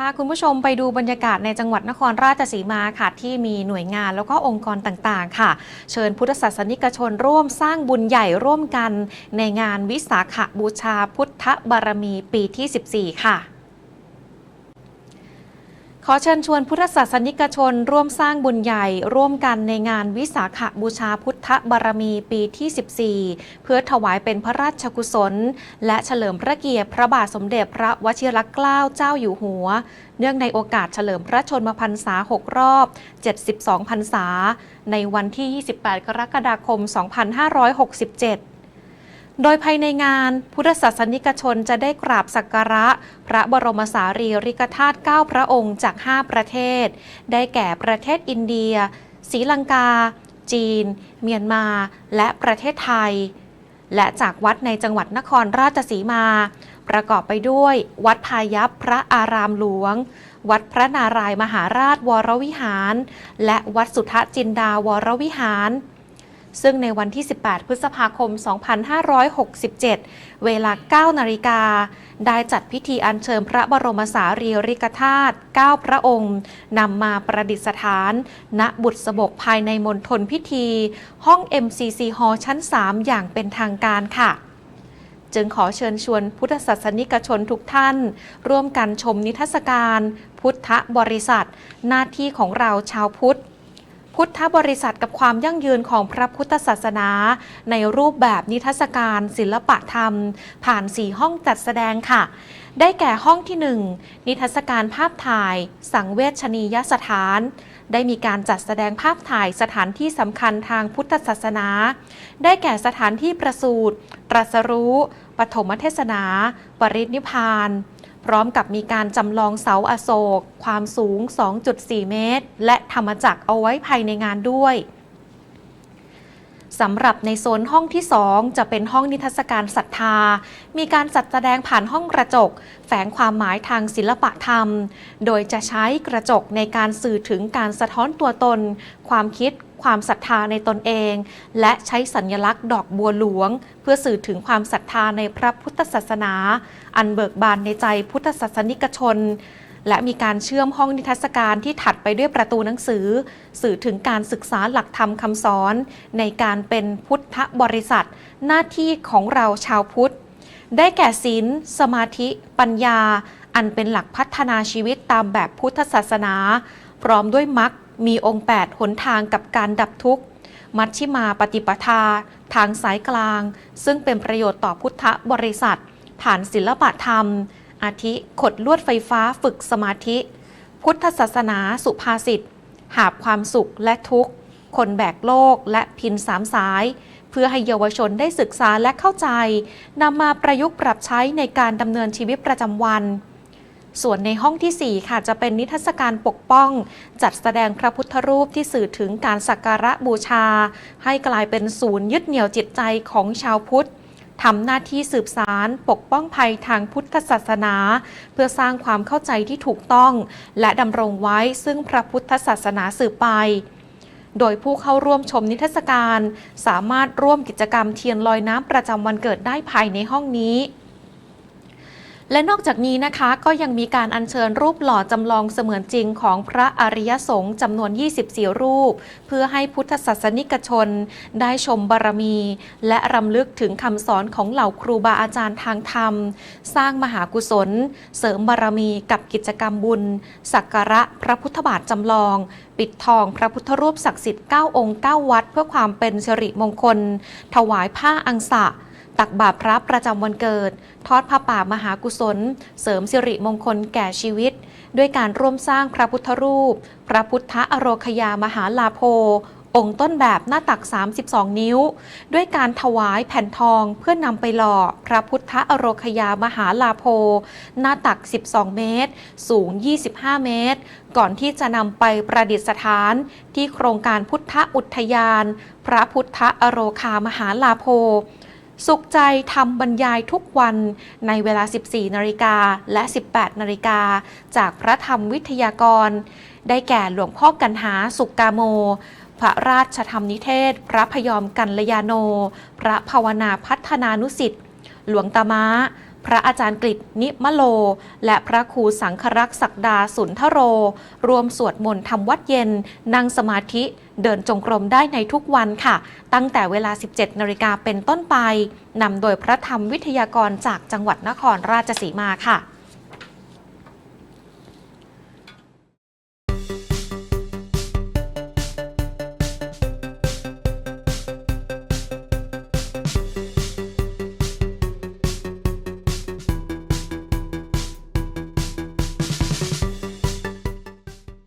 พาคุณผู้ชมไปดูบรรยากาศในจังหวัดนครราชสีมาค่ะที่มีหน่วยงานแล้วก็องค์กรต่างๆ ค่ะ เชิญพุทธศาสนิกชนร่วมสร้างบุญใหญ่ร่วมกัน ในงานวิสาขบูชาพุทธบารมีปีที่ 14 ค่ะ ขอเชิญชวนพุทธศาสนิกชน ร่วมสร้างบุญใหญ่ร่วมกันในงานวิสาขบูชาพุทธบารมีปีที่ 14 เพื่อถวายเป็นพระราชกุศล และเฉลิมพระเกียรติพระบาทสมเด็จพระวชิรเกล้าเจ้าอยู่หัว เนื่องในโอกาสเฉลิมพระชนมพรรษา 6 รอบ 72 พรรษา ในวันที่ 28 กรกฎาคม 2567 โดยภายในงานพุทธศาสนิกชนจะได้กราบสักการะ พระบรมสารีริกธาตุ 9 พระองค์จาก 5 ประเทศ ได้แก่ประเทศอินเดียศรีลังกา จีน เมียนมา และประเทศไทย และจากวัดในจังหวัดนครราชสีมา ประกอบไปด้วย วัดพายัพพระอารามหลวง วัดพระนารายมหาราชวรวิหาร และวัดสุทธจินดาวรวิหาร ซึ่งในวันที่ 18 พฤษภาคม 2567 เวลา 9 นาฬิกา ได้จัดพิธีอัญเชิญพระบรมสารีริกธาตุ 9 พระองค์ นำมาประดิษฐาน ณ บุตรสบกภายในมณฑลพิธี ห้อง MCC Hall ชั้น 3 อย่างเป็นทางการค่ะจึงขอเชิญชวนพุทธศาสนิกชนทุกท่าน ร่วมกันชมนิทรรศการ พุทธบริษัท หน้าที่ของเราชาวพุทธ พุทธบริษัทกับความยั่งยืนของพระพุทธศาสนา ในรูปแบบนิทรรศการศิลปะธรรม ผ่านสีห้องจัดแสดงค่ะ ได้แก่ห้องที่ 1 นิทรรศการภาพถ่าย สังเวชนียสถาน ได้มีการจัดแสดงภาพถ่ายสถานที่สำคัญทางพุทธศาสนา ได้แก่สถานที่ประสูติตรัสรู้ปฐมเทศนา ปรินิพพาน พร้อมกับมีการจำลองเสาอโศก ความสูง 2.4 เมตร และธรรมจักรเอาไว้ภายในงานด้วยสำหรับในโซนห้องที่ 2 จะเป็นห้องนิทรรศการศรัทธา มีการจัดแสดงผ่านห้องกระจก แฝงความหมายทางศิลปะธรรม โดยจะใช้กระจกในการสื่อถึงการสะท้อนตัวตน ความคิด ความศรัทธาในตนเอง และใช้สัญลักษณ์ดอกบัวหลวง เพื่อสื่อถึงความศรัทธาในพระพุทธศาสนา อันเบิกบานในใจพุทธศาสนิกชน และมีการเชื่อมห้องนิทรรศการที่ถัดไปด้วยประตูหนังสือ สื่อถึงการศึกษาหลักธรรมคำสอน ในการเป็นพุทธบริษัท หน้าที่ของเราชาวพุทธ ได้แก่ศีลสมาธิ ปัญญา อันเป็นหลักพัฒนาชีวิตตามแบบพุทธศาสนา พร้อมด้วยมรรคมีองค์ 8 หนทางกับการดับทุกข์ มัชชิมาปฏิปทา ทางสายกลาง ซึ่งเป็นประโยชน์ต่อพุทธบริษัทผ่านศิลปะธรรม อาทิขดลวดไฟฟ้าฝึกสมาธิ พุทธศาสนาสุภาษิต หาบความสุขและทุกข์ คนแบกโลกและพินสามสาย เพื่อให้เยาวชนได้ศึกษาและเข้าใจนำมาประยุกต์ปรับใช้ในการดำเนินชีวิตประจำวัน ส่วนในห้องทีสี่ 4 ค่ะจะเป็นนิทรรศการปกป้อง จัดแสดงพระพุทธรูปที่สื่อถึงการสักการะบูชา ให้กลายเป็นศูนย์ยึดเหนี่ยวจิตใจของชาวพุทธทำหน้าที่สืบสารปกป้องภัยทางพุทธศาสนา เพื่อสร้างความเข้าใจที่ถูกต้อง และดำรงไว้ซึ่งพระพุทธศาสนาสืบไป โดยผู้เข้าร่วมชมนิทรรศการ สามารถร่วมกิจกรรมเทียนลอยน้ำประจำวันเกิดได้ภายในห้องนี้ และนอกจากนี้นะคะก็ยังมีการอัญเชิญรูปหล่อจำลองเสมือนจริงของพระอริยสงฆ์จำนวน 24 รูป เพื่อให้พุทธศาสนิกชน ได้ชมบารมี และรำลึกถึงคำสอนของเหล่าครูบาอาจารย์ทางธรรม สร้างมหากุศล เสริมบารมีกับกิจกรรมบุญ สักการะพระพุทธบาทจำลอง ปิดทองพระพุทธรูปศักดิ์สิทธิ์ 9 องค์ 9 วัด เพื่อความเป็นสิริมงคล ถวายผ้าอังสะ ตักบาตรพระประจำวันเกิด ทอดผ้าป่ามหากุศล เสริมสิริมงคลแก่ชีวิต ด้วยการร่วมสร้างพระพุทธรูป พระพุทธอโรคยามหาลาโภองค์ต้นแบบหน้าตัก 32 นิ้ว ด้วยการถวายแผ่นทองเพื่อนำไปหล่อพระพุทธอโรคยามหาลาโภหน้าตัก 12 เมตร สูง 25 เมตร ก่อนที่จะนำไปประดิษฐานที่โครงการพุทธอุทยาน พระพุทธอโรคามหาลาโภ สุขใจทำบรรยายทุกวันในเวลา 14 นาฬิกาและ 18 นาฬิกา จากพระธรรมวิทยากร ได้แก่หลวงพ่อกันหาสุกกาโม พระราชธรรมนิเทศ พระพยอมกัลยาโน พระภาวนาพัฒนานุสิทธิ์หลวงตาม้า พระอาจารย์กฤษนิมโล และพระครูสังครักษ์ศักดาสุนทโร รวมสวดมนต์ทำวัดเย็น นั่งสมาธิเดินจงกรมได้ในทุกวันค่ะ ตั้งแต่เวลา 17 นาฬิกาเป็นต้นไปนำโดยพระธรรมวิทยากรจากจังหวัดนครราชสีมาค่ะ